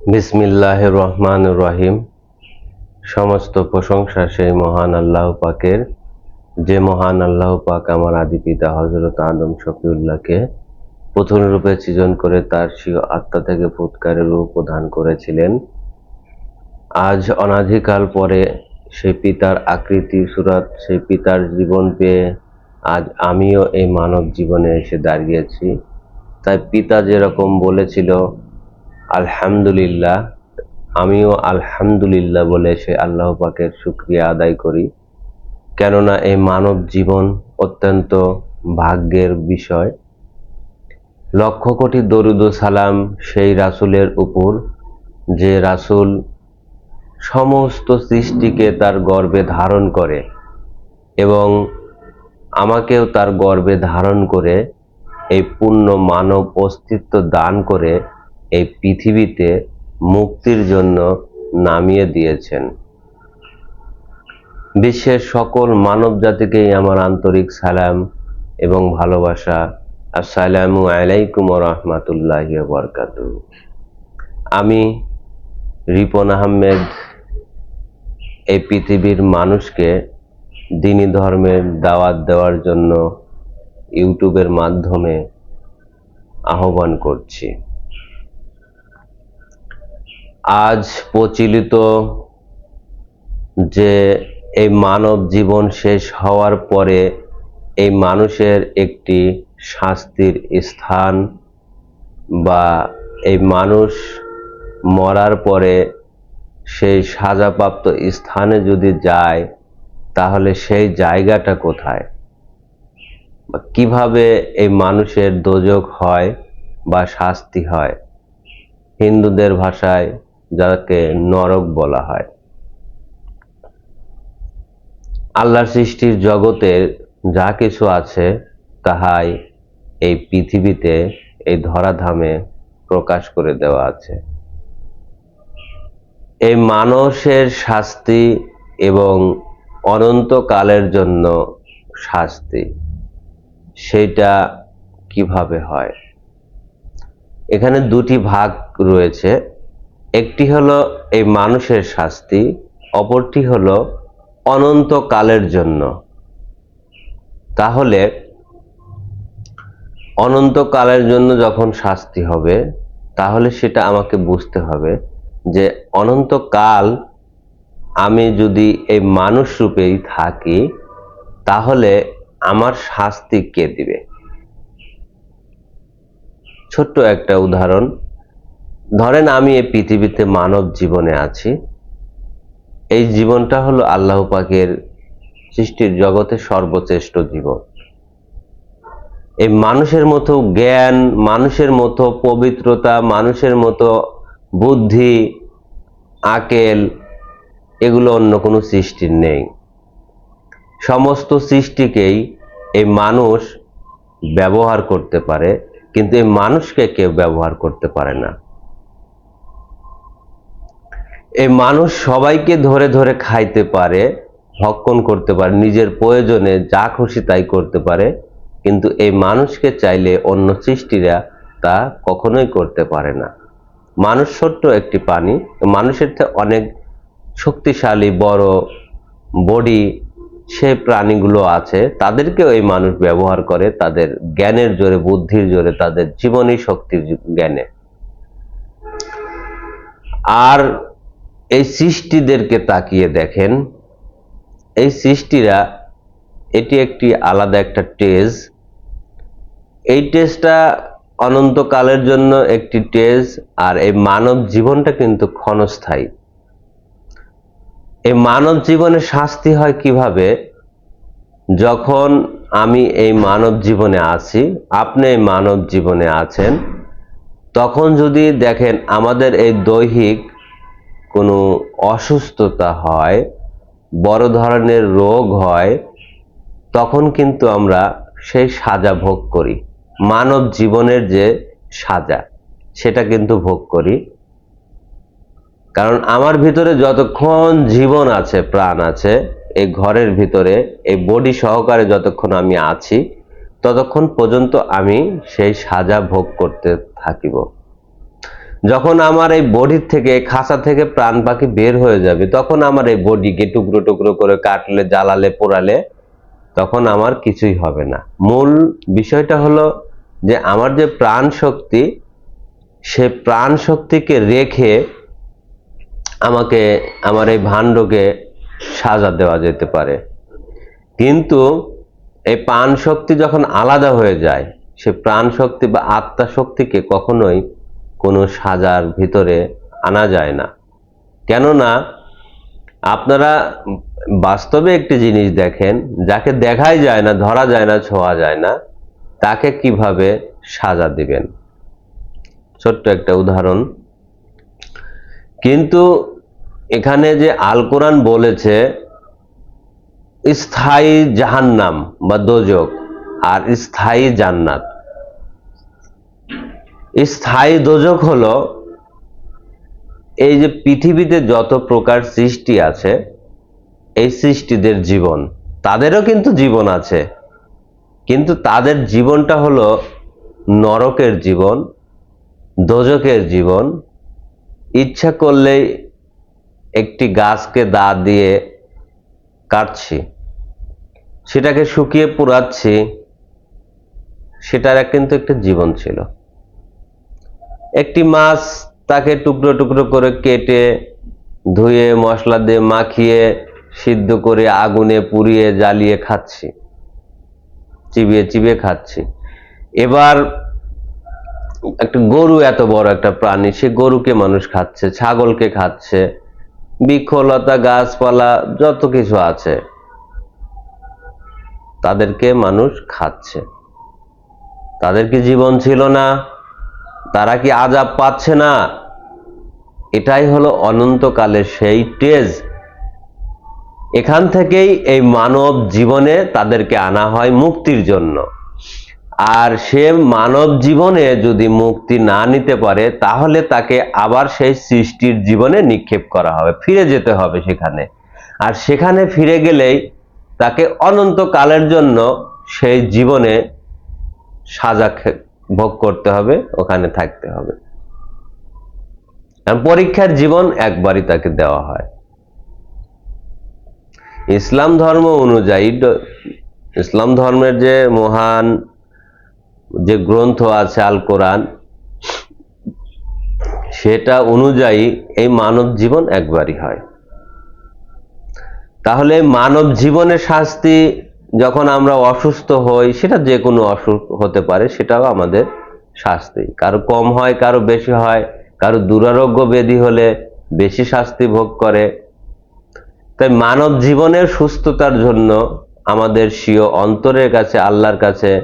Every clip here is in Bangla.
বিসমিল্লাহ রহমান রহিম সমস্ত প্রশংসা সেই মহান আল্লাহ পাকের। যে মহান আল্লাহ পাক আমার আদি পিতা হজরত আদম শফিউল্লাহকে প্রথম রূপে সৃজন করে তার স্বীয় আত্মা থেকে ফুৎকারের রূপ প্রদান করেছিলেন। আজ অনাধিকাল পরে সেই পিতার আকৃতি সুরাত, সেই পিতার জীবন পেয়ে আজ আমিও এই মানব জীবনে এসে দাঁড়িয়েছি। তাই পিতা যেরকম বলেছিল আলহামদুলিল্লাহ, আমিও আলহামদুলিল্লাহ বলে সে আল্লাহ পাকের শুক্রিয়া আদায় করি। কেননা এই মানব জীবন অত্যন্ত ভাগ্যের বিষয়। লক্ষ কোটি দরুদ সালাম সেই রাসুলের উপর, যে রাসূল সমস্ত সৃষ্টিকে তার গর্বে ধারণ করে এবং আমাকেও তার গর্বে ধারণ করে, এই পূর্ণ মানব অস্তিত্ব দান করে এই পৃথিবীতে মুক্তির জন্য নামিয়ে দিয়েছেন। বিশ্বের সকল মানব জাতিকেই আমার আন্তরিক সালাম এবং ভালোবাসা। আসসালামু আলাইকুম রহমতুল্লাহ বরকাত। আমি রিপন আহমেদ। এই পৃথিবীর মানুষকে দিনী ধর্মের দাওয়াত দেওয়ার জন্য ইউটিউবের মাধ্যমে আহ্বান করছি। আজ প্রচলিত যে এই মানব জীবন শেষ হওয়ার পরে এই মানুষের একটি শাস্তির স্থান বা এই মানুষ মরার পরে সেই সাজাপ্রাপ্ত স্থানে যদি যায়, তাহলে সেই জায়গাটা কোথায়? বা কীভাবে এই মানুষের দোজক হয় বা শাস্তি হয়? হিন্দুদের ভাষায় যাকে নরক বলা হয়। আল্লাহ সৃষ্টির জগতের যা কিছু আছে, তাহাই এই পৃথিবীতে এই ধরাধামে প্রকাশ করে দেওয়া আছে। এই মানুষের শাস্তি এবং অনন্তকালের জন্য শাস্তি, সেটা কীভাবে হয়? এখানে দুটি ভাগ রয়েছে। একটি হলো এই মানুষের শাস্তি, অপরটি হলো অনন্তকালের জন্য। তাহলে অনন্তকালের জন্য যখন শাস্তি হবে, তাহলে সেটা আমাকে বুঝতে হবে যে অনন্তকাল আমি যদি এই মানুষ রূপেই থাকি, তাহলে আমার শাস্তি কে দিবে? ছোট্ট একটা উদাহরণ। ধরেন আমি এই পৃথিবীতে মানব জীবনে আছি। এই জীবনটা হলো আল্লাহ পাকের সৃষ্টির জগতে সর্বশ্রেষ্ঠ জীবন। এই মানুষের মতো জ্ঞান, মানুষের মতো পবিত্রতা, মানুষের মতো বুদ্ধি, আকেল, এগুলো অন্য কোনো সৃষ্টির নেই। সমস্ত সৃষ্টিকেই এই মানুষ ব্যবহার করতে পারে, কিন্তু এই মানুষকে কেউ ব্যবহার করতে পারে না। এই মানুষ সবাইকে ধরে ধরে খাইতে পারে, ভক্ষণ করতে পারে, নিজের প্রয়োজনে যা খুশি তাই করতে পারে, কিন্তু এই মানুষকে চাইলে অন্য সৃষ্টিরা তা কখনোই করতে পারে না। মানুষ ছোট্ট একটি প্রাণী মানুষের অনেক শক্তিশালী, বড় বডি সে প্রাণীগুলো আছে, তাদেরকেও এই মানুষ ব্যবহার করে তাদের জ্ঞানের জোরে, বুদ্ধির জোরে, তাদের জীবনী শক্তির জ্ঞানে। আর এই সৃষ্টিদেরকে তাকিয়ে দেখেন। এই সৃষ্টিরা, এটি একটি আলাদা একটা টেজ এই টেজটা অনন্তকালের জন্য একটি টেজ আর এই মানব জীবনটা কিন্তু ক্ষণস্থায়ী। এই মানব জীবনে শাস্তি হয় কীভাবে? যখন আমি এই মানব জীবনে আছি, আপনি এই মানব জীবনে আছেন, তখন যদি দেখেন আমাদের এই দৈহিক কোনো অসুস্থতা হয়, বড় ধরনের রোগ হয়, তখন কিন্তু আমরা সেই সাজা ভোগ করি। মানব জীবনের যে সাজা, সেটা কিন্তু ভোগ করি। কারণ আমার ভিতরে যতক্ষণ জীবন আছে, প্রাণ আছে, এই ঘরের ভিতরে, এই বডি সহকারে যতক্ষণ আমি আছি, ততক্ষণ পর্যন্ত আমি সেই সাজা ভোগ করতে থাকিব। যখন আমার এই বডির থেকে, খাঁচা থেকে প্রাণ পাখি বের হয়ে যাবে, তখন আমার এই বডিকে টুকরো টুকরো করে কাটলে, জ্বালালে, পোড়ালে, তখন আমার কিছুই হবে না। মূল বিষয়টা হলো যে, আমার যে প্রাণ শক্তি, সে প্রাণ শক্তিকে রেখে আমাকে, আমার এই ভাণ্ডকে সাজা দেওয়া যেতে পারে। কিন্তু এই প্রাণ শক্তি যখন আলাদা হয়ে যায়, সে প্রাণ শক্তি বা আত্মা শক্তিকে কখনোই কোনো সাজার ভিতরে আনা যায় না। কেননা আপনারা বাস্তবে একটি জিনিস দেখেন, যাকে দেখাই যায় না, ধরা যায় না, ছোঁয়া যায় না, তাকে কীভাবে সাজা দিবেন? ছোট্ট একটা উদাহরণ। কিন্তু এখানে যে আল কোরআন বলেছে, স্থায়ী জাহান্নাম বা দোজক আর স্থায়ী জান্নাত। স্থায়ী দোজক হলো এই যে পৃথিবীতে যত প্রকার সৃষ্টি আছে, এই সৃষ্টিদের জীবন। তাদেরও কিন্তু জীবন আছে। কিন্তু তাদের জীবনটা হলো নরকের জীবন, দোজকের জীবন। ইচ্ছা করলেই একটি গাছকে দা দিয়ে কাটছি, সেটাকে শুকিয়ে পুরাচ্ছি, সেটার কিন্তু একটা জীবন ছিল। একটি মাছ তাকে টুকরো টুকরো করে কেটে ধুয়ে, মশলা দিয়ে মাখিয়ে, সিদ্ধ করে আগুনে পুড়িয়ে জ্বালিয়ে খাচ্ছি। চিবিয়ে চিবিয়ে খাচ্ছি। এবার একটা গরু এত বড় একটা প্রাণী, সে গরুকে মানুষ খাচ্ছে, ছাগলকে খাচ্ছে, বৃক্ষলতা, গাছপালা, যত কিছু আছে, তাদেরকে মানুষ খাচ্ছে। তাদের কি জীবন ছিল না? তারা কি আজাব পাচ্ছে না? এটাই হলো অনন্তকালের সেই টেজ এখান থেকেই এই মানব জীবনে তাদেরকে আনা হয় মুক্তির জন্য। আর সে মানব জীবনে যদি মুক্তি না নিতে পারে, তাহলে তাকে আবার সেই সৃষ্টির জীবনে নিক্ষেপ করা হবে। ফিরে যেতে হবে সেখানে। আর সেখানে ফিরে গেলেই তাকে অনন্তকালের জন্য সেই জীবনে সাজা ভোগ করতে হবে, ওখানে থাকতে হবে। পরীক্ষার জীবন একবারই তাকে দেওয়া হয়। ইসলাম ধর্ম অনুযায়ী ইসলাম ধর্মের যে মহান যে গ্রন্থ আছে আল কোরআন, সেটা অনুযায়ী এই মানব জীবন একবারই হয়। তাহলে মানব জীবনের শাস্তি যখন আমরা অসুস্থ হই, সেটা যে কোনো অসুখ হতে পারে, সেটাও আমাদের শাস্তি। কারও কম হয়, কারও বেশি হয়, কারও দুরারোগ্য ব্যাধি হলে বেশি শাস্তি ভোগ করে। তাই মানব জীবনের সুস্থতার জন্য আমাদের স্বীয় অন্তরের কাছে, আল্লাহর কাছে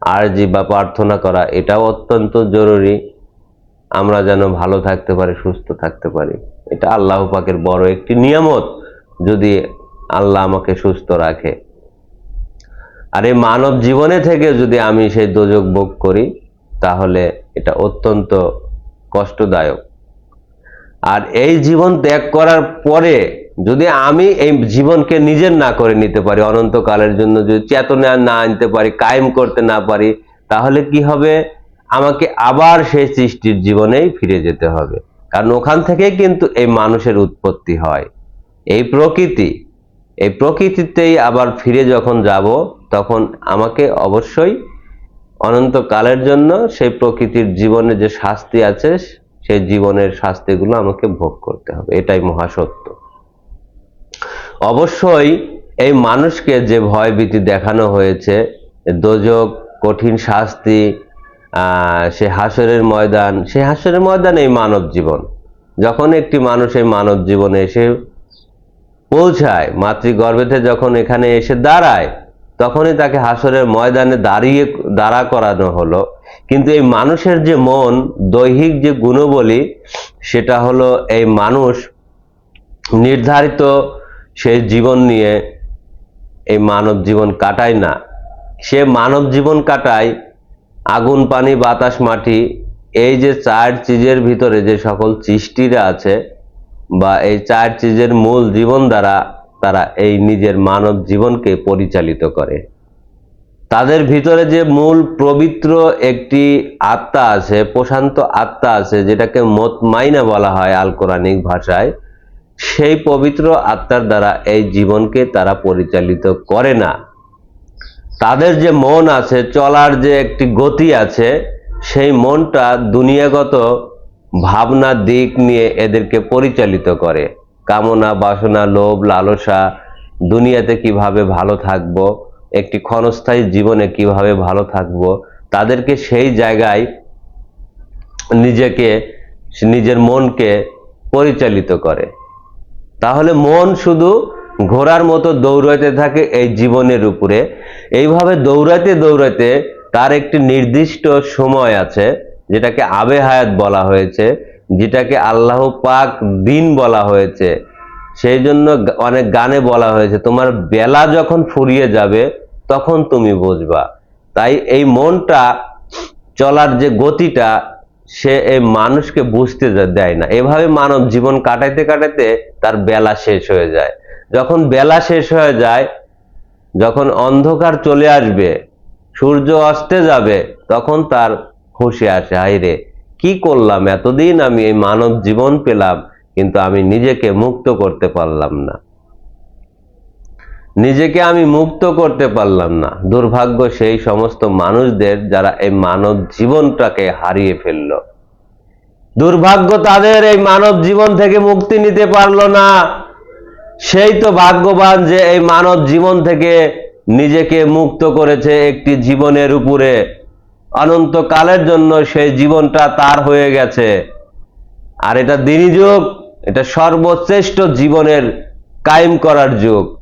আরজি বা প্রার্থনা করা, এটাও অত্যন্ত জরুরি। আমরা যেন ভালো থাকতে পারি, সুস্থ থাকতে পারি। এটা আল্লাহ পাকের বড় একটি নিয়ামত। যদি আল্লাহ আমাকে সুস্থ রাখে। আর এই মানব জীবনে থেকে যদি আমি সেই দোজক ভোগ করি, তাহলে এটা অত্যন্ত কষ্টদায়ক। আর এই জীবন ত্যাগ করার পরে যদি আমি এই জীবনকে নিজের না করে নিতে পারি, অনন্তকালের জন্য যদি চেতনা না আনতে পারি, কায়েম করতে না পারি, তাহলে কি হবে? আমাকে আবার সেই সৃষ্টির জীবনেই ফিরে যেতে হবে। কারণ ওখান থেকেই কিন্তু এই মানুষের উৎপত্তি হয়। এই প্রকৃতি, এই প্রকৃতিতেই আবার ফিরে যখন যাব তখন আমাকে অবশ্যই অনন্তকালের জন্য সেই প্রকৃতির জীবনে যে শাস্তি আছে, সেই জীবনের শাস্তিগুলো আমাকে ভোগ করতে হবে। এটাই মহাসত্য। অবশ্যই এই মানুষকে যে ভয় ভীতি দেখানো হয়েছে দোজক, কঠিন শাস্তি সে হাসরের ময়দান, সে হাসরের ময়দান এই মানব জীবন। যখন একটি মানুষ এই মানব জীবনে এসে পৌঁছায় মাতৃগর্ভেতে যখন এখানে এসে দাঁড়ায় তখনই তাকে হাসরের ময়দানে দাঁড়িয়ে, দাঁড়া করানো হলো। কিন্তু এই মানুষের যে মন, দৈহিক যে গুণবলী, সেটা হলো এই মানুষ নির্ধারিত সেই জীবন নিয়ে এই মানব জীবন কাটায় না। সে মানব জীবন কাটায় আগুন, পানি, বাতাস, মাটি, এই যে চার চিজের ভিতরে যে সকল সৃষ্টিরা আছে বা এই চার চিজের মূল জীবন দ্বারা তারা এই নিজের মানব জীবনকে পরিচালিত করে। তাদের ভিতরে যে মূল পবিত্র একটি আত্মা আছে, প্রশান্ত আত্মা আছে, যেটাকে মতমাইনা বলা হয় আল কোরআনিক ভাষায়, সেই পবিত্র আত্মার দ্বারা এই জীবনকে তারা পরিচালিত করে না। তাদের যে মন আছে, চলার যে একটি গতি আছে, সেই মনটা দুনিয়াগত ভাবনা দিক নিয়ে এদেরকে পরিচালিত করে। কামনা, বাসনা, লোভ, লালসা, দুনিয়াতে কীভাবে ভালো থাকব, একটি ক্ষণস্থায়ী জীবনে কীভাবে ভালো থাকব, তাদেরকে সেই জায়গায় নিজেকে, নিজের মনকে পরিচালিত করে। তাহলে মন শুধু ঘোড়ার মতো দৌড়াতে থাকে এই জীবনের উপরে। এইভাবে দৌড়াতে দৌড়াতে তার একটি নির্দিষ্ট সময় আছে, যেটাকে আবে হায়াত বলা হয়েছে। যেটাকে আল্লাহ পাক দিন বলা হয়েছে, সেই জন্য অনেক গানে বলা হয়েছে, তোমার বেলা যখন ফুরিয়ে যাবে, তখন তুমি বুঝবা। তাই এই মনটা চলার যে গতিটা, সে এই মানুষকে বুঝতে দেয় না। এভাবে মানব জীবন কাটাইতে কাটাইতে তার বেলা শেষ হয়ে যায়। যখন বেলা শেষ হয়ে যায়, যখন অন্ধকার চলে আসবে, সূর্য অস্তে যাবে, তখন তার হুঁশে আসে হাইরে কি করলাম? এতদিন আমি এই মানব জীবন পেলাম, কিন্তু আমি নিজেকে মুক্ত করতে পারলাম না। নিজেকে আমি মুক্ত করতে পারলাম না। দুর্ভাগ্য সেই সমস্ত মানুষদের যারা এই মানব জীবনটাকে হারিয়ে ফেলল। দুর্ভাগ্য তাদের এই মানব জীবন থেকে মুক্তি নিতে পারল না। সেই তো ভাগ্যবান যে এই মানব জীবন থেকে নিজেকে মুক্ত করেছে একটি জীবনের উপরে। অনন্তকালের জন্য সেই জীবনটা তার হয়ে গেছে। আর এটা দিনী যুগ, এটা সর্বশ্রেষ্ঠ জীবনের কায়েম করার যুগ।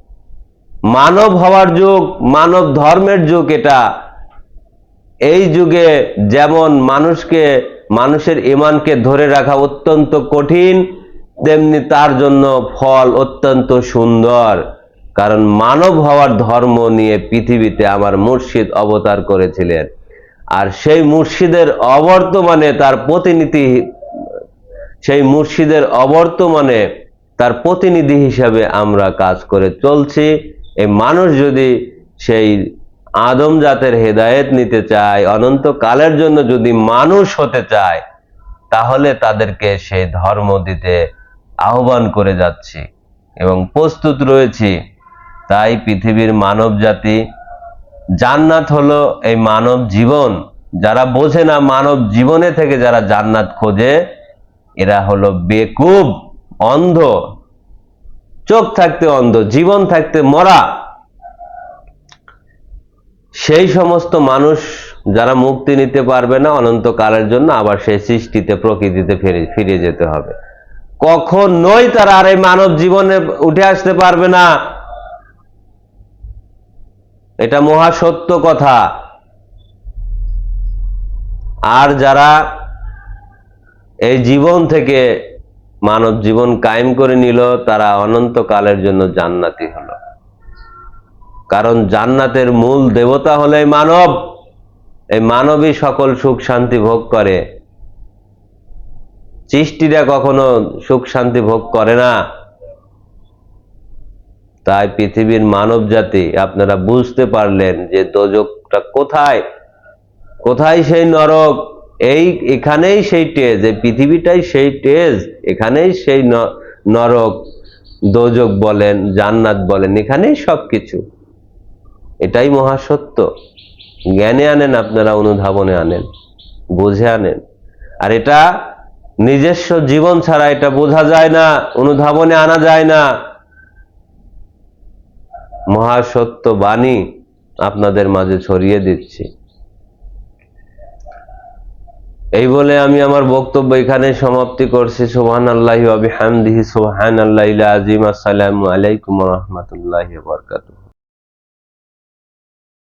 মানব হওয়ার যুগ, মানব ধর্মের যুগ এটা। এই যুগে যেমন মানুষকে, মানুষের ইমানকে ধরে রাখা অত্যন্ত কঠিন, তেমনি তার জন্য ফল অত্যন্ত সুন্দর। কারণ মানব হওয়ার ধর্ম নিয়ে পৃথিবীতে আমার মুর্শিদ অবতার করেছিলেন। আর সেই মুর্শিদের অবর্তমানে তার প্রতিনিধি, সেই মুর্শিদের অবর্তমানে তার প্রতিনিধি হিসাবে আমরা কাজ করে চলছি। এই মানুষ যদি সেই আদম জাতের হেদায়েত নিতে চায়, অনন্তকালের জন্য যদি মানুষ হতে চায়, তাহলে তাদেরকে সেই ধর্ম দিতে আহ্বান করে যাচ্ছি এবং প্রস্তুত রয়েছি। তাই পৃথিবীর মানব জাতি জান্নাত হলো এই মানব জীবন। যারা বোঝে না মানব জীবনে থেকে যারা জান্নাত খোঁজে, এরা হলো বেকুব, অন্ধ। চোখ থাকতে অন্ধ, জীবন থাকতে মরা। সেই সমস্ত মানুষ যারা মুক্তি নিতে পারবে না অনন্তকালের জন্য, আবার সেই সৃষ্টিতে, প্রকৃতিতে ফিরে ফিরে যেতে হবে। কখনোই তারা আর এই মানব জীবনে উঠে আসতে পারবে না। এটা মহা সত্য কথা। আর যারা এই জীবন থেকে মানব জীবন কায়েম করে নিল, তারা অনন্তকালের জন্য জান্নাতি হলো। কারণ জান্নাতের মূল দেবতা হলো মানব। এই মানবই সকল সুখ শান্তি ভোগ করে। সৃষ্টিরা কখনো সুখ শান্তি ভোগ করে না। তাই পৃথিবীর মানব জাতি, আপনারা বুঝতে পারলেন যে দোজকটা কোথায়? কোথায় সেই নরক? এই, এখানেই সেই টেজ এই পৃথিবীটাই সেই টেজ এখানেই সেই নরক দোজক বলেন, জান্নাত বলেন, এখানেই সব কিছু এটাই মহাসত্য। জ্ঞানে আনেন আপনারা, অনুধাবনে আনেন, বুঝে আনেন। আর এটা নিজস্ব জীবন ছাড়া এটা বোঝা যায় না, অনুধাবনে আনা যায় না। মহাসত্য বাণী আপনাদের মাঝে ছড়িয়ে দিচ্ছি। এই বলে আমি আমার বক্তব্য এখানে সমাপ্তি করছি। সোহান আল্লাহ আবি হামদিহি সোহান আল্লাহ আজিম আসসালামু আলাইকুম রহমতুল্লাহ বরকাতু